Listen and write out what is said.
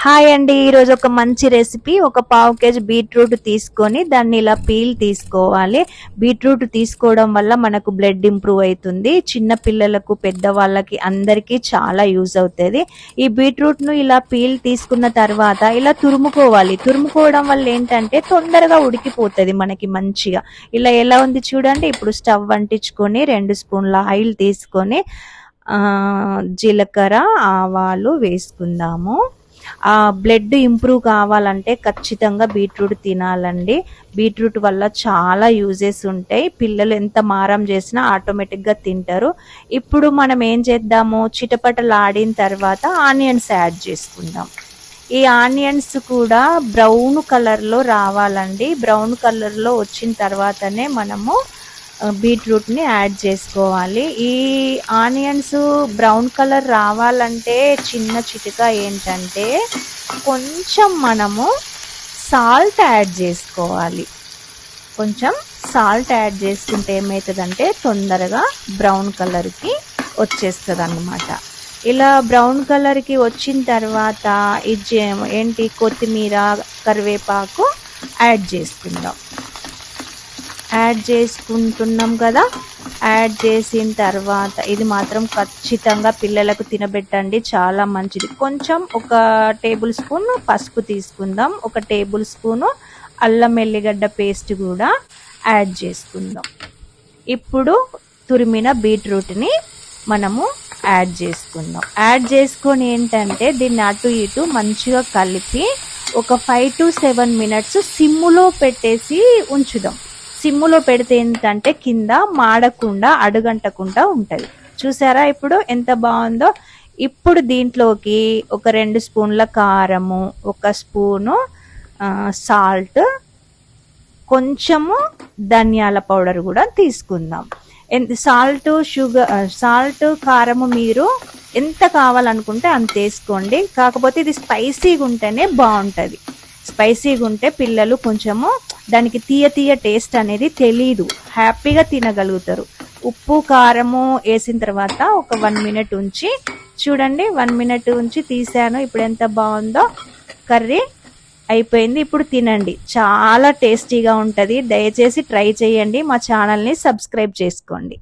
Hi అండి ఈరోజు ఒక మంచి రెసిపీ. ఒక పావు కేజీ బీట్రూట్ తీసుకొని దాన్ని ఇలా పీల్ తీసుకోవాలి. బీట్రూట్ తీసుకోవడం వల్ల మనకు బ్లడ్ ఇంప్రూవ్ అవుతుంది. చిన్న పిల్లలకు పెద్దవాళ్ళకి అందరికీ చాలా యూజ్ అవుతుంది. ఈ బీట్రూట్ను ఇలా పీల్ తీసుకున్న తర్వాత ఇలా తురుముకోవాలి. తురుముకోవడం వల్ల ఏంటంటే తొందరగా ఉడికిపోతుంది మనకి మంచిగా. ఇలా ఎలా ఉంది చూడండి. ఇప్పుడు స్టవ్ అంటించుకొని రెండు స్పూన్ల ఆయిల్ తీసుకొని జీలకర్ర ఆవాలు వేసుకుందాము. ఆ బ్లడ్ ఇంప్రూవ్ కావాలంటే ఖచ్చితంగా బీట్రూట్ తినాలండి. బీట్రూట్ వల్ల చాలా యూజెస్ ఉంటాయి. పిల్లలు ఎంత మారం చేసినా ఆటోమేటిక్గా తింటారు. ఇప్పుడు మనం ఏం చేద్దాము? చిటపటలు ఆడిన తర్వాత ఆనియన్స్ యాడ్ చేసుకుందాం. ఈ ఆనియన్స్ కూడా బ్రౌన్ కలర్లో రావాలండి. బ్రౌన్ కలర్లో వచ్చిన తర్వాతనే మనము బీట్రూట్ని యాడ్ చేసుకోవాలి. ఈ ఆనియన్స్ బ్రౌన్ కలర్ రావాలంటే చిన్న చిటిక ఏంటంటే కొంచెం మనము సాల్ట్ యాడ్ చేసుకోవాలి. కొంచెం సాల్ట్ యాడ్ చేసుకుంటే ఏమవుతుందంటే తొందరగా బ్రౌన్ కలర్కి వచ్చేస్తుంది అన్నమాట ఇలా బ్రౌన్ కలర్కి వచ్చిన తర్వాత ఇది ఏంటి కొత్తిమీర కరివేపాకు యాడ్ చేసుకుందాం. యాడ్ చేసుకుంటున్నాం కదా. యాడ్ చేసిన తర్వాత ఇది మాత్రం ఖచ్చితంగా పిల్లలకు తినబెట్టండి. చాలా మంచిది. కొంచెం ఒక టేబుల్ స్పూన్ పసుపు తీసుకుందాం. ఒక టేబుల్ స్పూను అల్లం ఎల్లిగడ్డ పేస్ట్ కూడా యాడ్ చేసుకుందాం. ఇప్పుడు తురిమిన బీట్రూట్ని మనము యాడ్ చేసుకుందాం. యాడ్ చేసుకొని ఏంటంటే దీన్ని అటు ఇటు మంచిగా కలిపి ఒక ఫైవ్ టు సెవెన్ మినిట్స్ సిమ్లో పెట్టేసి ఉంచుదాం. సిమ్ములో పెడితే ఏంటంటే కింద మాడకుండా అడుగంటకుండా ఉంటుంది. చూసారా ఇప్పుడు ఎంత బాగుందో? ఇప్పుడు దీంట్లోకి ఒక రెండు స్పూన్ల కారము ఒక స్పూను సాల్ట్ కొంచెము ధనియాల పౌడర్ కూడా తీసుకుందాం. సాల్ట్ షుగర్ సాల్ట్ కారము మీరు ఎంత కావాలనుకుంటే అంత వేసుకోండి. కాకపోతే ఇది స్పైసీగా ఉంటేనే బాగుంటుంది. స్పైసీగా ఉంటే పిల్లలు కొంచెము దానికి తీయ తీయ టేస్ట్ అనేది తెలీదు. హ్యాపీగా తినగలుగుతారు. ఉప్పు కారము వేసిన తర్వాత ఒక వన్ మినిట్ ఉంచి చూడండి వన్ మినిట్ ఉంచి తీసాను. ఇప్పుడు ఎంత బాగుందో. కర్రీ అయిపోయింది. ఇప్పుడు తినండి. చాలా టేస్టీగా ఉంటుంది. దయచేసి ట్రై చేయండి. మా ఛానల్ని సబ్స్క్రైబ్ చేసుకోండి.